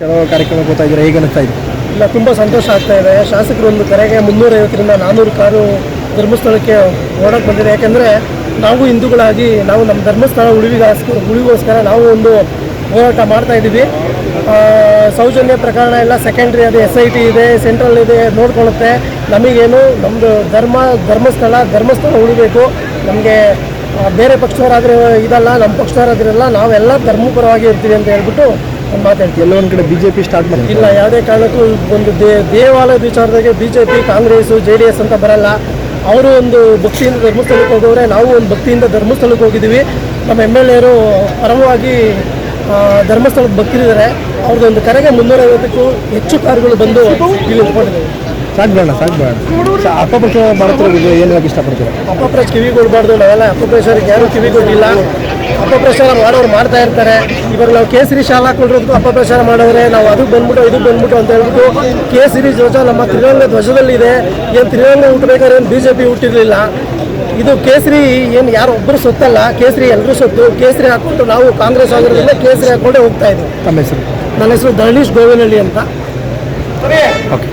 ಕೆಲವು ಕಾರ್ಯಕ್ರಮ ಗೊತ್ತಾ ಇದ್ದಾರೆ ಹೇಗೆ ಇದೆ? ಇಲ್ಲ, ತುಂಬ ಸಂತೋಷ ಆಗ್ತಾ ಇದೆ. ಶಾಸಕರು ಒಂದು ಕರೆಗೆ ಮುನ್ನೂರೈವತ್ತರಿಂದ ನಾನ್ನೂರು ಕಾರು ಧರ್ಮಸ್ಥಳಕ್ಕೆ ಓಡಕ್ಕೆ ಬಂದಿದೆ. ಯಾಕೆಂದರೆ ನಾವು ಹಿಂದೂಗಳಾಗಿ, ನಾವು ನಮ್ಮ ಧರ್ಮಸ್ಥಳ ಉಳಿವಿಗೋಸ್ಕರ ಉಳಿಗೋಸ್ಕರ ನಾವು ಒಂದು ಹೋರಾಟ ಮಾಡ್ತಾ ಇದ್ದೀವಿ. ಸೌಜನ್ಯ ಪ್ರಕರಣ ಎಲ್ಲ ಸೆಕೆಂಡ್ರಿ ಅದು ಎಸ್ ಐ ಟಿ ಇದೆ ಸೆಂಟ್ರಲ್ ಇದೆ ನೋಡ್ಕೊಳುತ್ತೆ ನಮಗೇನು ನಮ್ಮದು ಧರ್ಮ, ಧರ್ಮಸ್ಥಳ ಧರ್ಮಸ್ಥಳ ಉಳಿಬೇಕು. ನಮಗೆ ಬೇರೆ ಪಕ್ಷದವರಾದರೆ ಇದಲ್ಲ, ನಮ್ಮ ಪಕ್ಷದವರಾದ್ರೆಲ್ಲ ನಾವೆಲ್ಲ ಧರ್ಮಪರವಾಗಿ ಇರ್ತೀವಿ ಅಂತ ಹೇಳ್ಬಿಟ್ಟು ಮಾತಾಡ್ತೀವಿ ಎಲ್ಲೊಂದು ಕಡೆ ಬಿಜೆಪಿ ಸ್ಟಾರ್ಟ್ ಮಾಡಿ ಇಲ್ಲ ಯಾವುದೇ ಕಾರಣಕ್ಕೂ ಒಂದು ದೇ ದೇವಾಲಯದ ವಿಚಾರದಾಗೆ BJP Congress J D S ಅಂತ ಬರಲ್ಲ. ಅವರು ಒಂದು ಭಕ್ತಿಯಿಂದ ಧರ್ಮಸ್ಥಳಕ್ಕೆ ಹೋಗೋರೆ ನಾವು ಒಂದು ಭಕ್ತಿಯಿಂದ ಧರ್ಮಸ್ಥಳಕ್ಕೆ ಹೋಗಿದ್ದೀವಿ. ನಮ್ಮ ಎಂ ಎಲ್ ಎರು ಪರವಾಗಿ ಧರ್ಮಸ್ಥಳದ ಧರ್ಮಸ್ಥಳಕ್ಕೆ ಭಕ್ತಿರಿದ್ದಾರೆ ಅವ್ರದ್ದೊಂದು ಕರೆಗೆ ಮುನ್ನೂರೈವತ್ತಕ್ಕೂ ಹೆಚ್ಚು ಕಾರ್ಗಳು ಬಂದು ಇಲ್ಲಿ ಅಪಪ್ರಚಾರ ಮಾಡ್ತಿರೋ ಏನು ಹೇಳಕ್ಕೆ ಇಷ್ಟಪಡ್ತೀರಾ? ಅಪಪ್ರಚಾರ ಕಿವಿಗೊಡ್ಬಾರ್ದು. ನಾವೆಲ್ಲ ಅಪಪ್ರಚಾರಕ್ಕೆ ಯಾರೂ ಕಿವಿಗೊಡ್ಡಿಲ್ಲ ಅಪಪ್ರಚಾರ ಮಾಡೋರು ಮಾಡ್ತಾ ಇರ್ತಾರೆ. ಇವಾಗ ನಾವು ಕೇಸರಿ ಶಾಲಾ ಹಾಕೊಂಡಿರೋದಕ್ಕೂ ಅಪಪ್ರಚಾರ ಮಾಡಿದ್ರೆ ನಾವು ಅದು ಬಂದ್ಬಿಟ್ಟು ಇದು ಬಂದ್ಬಿಟ್ಟು ಅಂತ ಹೇಳ್ಬಿಟ್ಟು ಕೇಸರಿ ಧ್ವಜ ನಮ್ಮ ತ್ರಿರಂಗ ಧ್ವಜದಲ್ಲಿದೆ. ಏನು ತ್ರಿರಂಗ ಹುಟ್ಟಬೇಕಾದ್ರೆ ಏನು ಬಿ ಜೆ ಪಿ ಹುಟ್ಟಿರಲಿಲ್ಲ ಇದು ಕೇಸರಿ ಏನು ಯಾರು ಒಬ್ಬರು ಸೊತ್ತಲ್ಲ ಕೇಸರಿ ಎಲ್ಲರೂ ಸೊತ್ತು ಕೇಸರಿ ಹಾಕ್ಕೊಂಡು ನಾವು ಕಾಂಗ್ರೆಸ್ ಆಗಿರೋದ್ರಿಂದ ಕೇಸರಿ ಹಾಕ್ಕೊಂಡೇ ಹೋಗ್ತಾ ಇದ್ದೀವಿ ನಮ್ಮ ಹೆಸರು? ನನ್ನ ಹೆಸರು ಧರಣೀಶ್ ಗೋವಿನಹಳ್ಳಿ ಅಂತ. ಓಕೆ.